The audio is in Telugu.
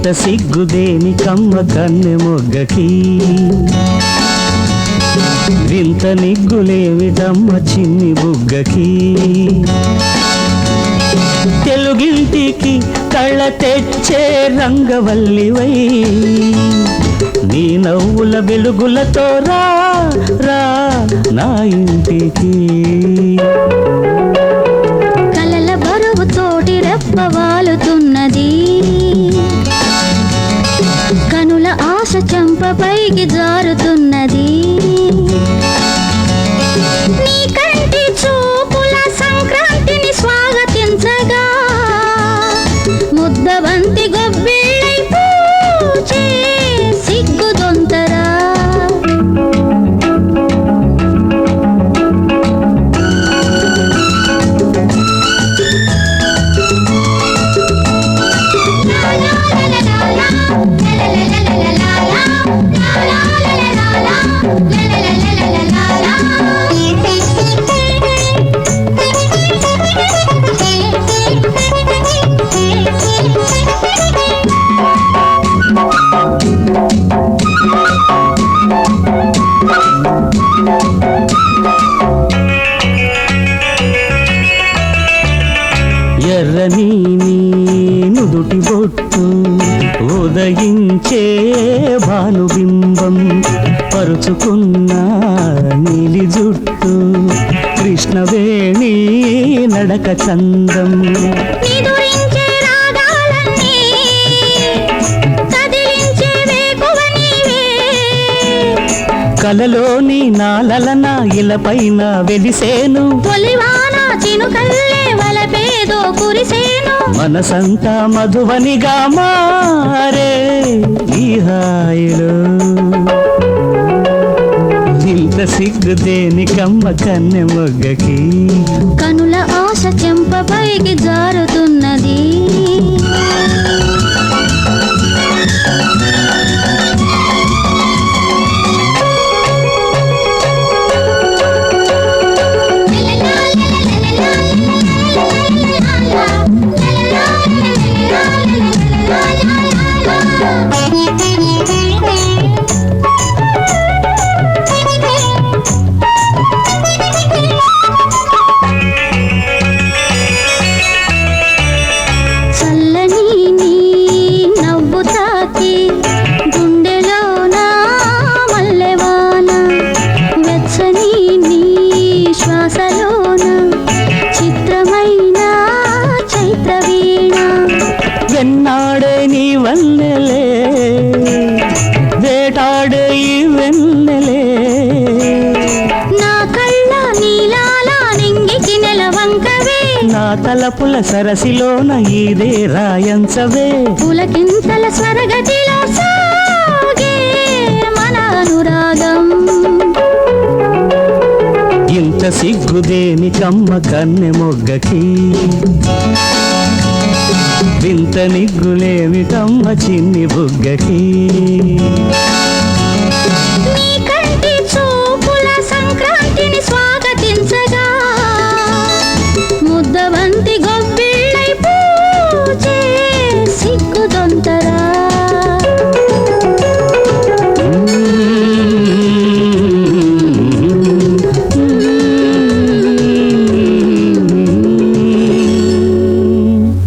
ఇంత సిగ్గుదేని కమ్మ కన్నె మొగ్గకి. వింత నిగ్గులేమిటమ్మ చిన్ని బుగ్గకి. తెలుగింటికి కళ్ళ తెచ్చే రంగవల్లివై. నీ నవ్వుల వెలుగులతో రా రా నా ఇంటికి. నీ నుదుటి బొట్టు ఉదయించే భానుబింబం పరుచుకున్న నీలి జుట్టు కృష్ణవేణి నడక చందం. కలలోని నాలలన ఇలపైన వెలిసేను. తొలివాన చినుకల్లే వలపేదో కురిసేను. మనసంతా మధువనిగా మారే ఈ హాయిలో. ఇంత సిగ్గు దేనికమ్మ కన్నె మొగ్గకి. కనుల ఆశ చెంప పైకి జారుతున్నది. తలపుల సరసిలోన ఇదే రాయంచవే. పులకింతల స్వరగతిలో సాగే మన అనురాగం. ఇంత సిగ్గుదేని కమ్మ కన్నె మొగ్గకి. వింత నిగ్గులేమి కమ్మ చిన్ని బుగ్గకి.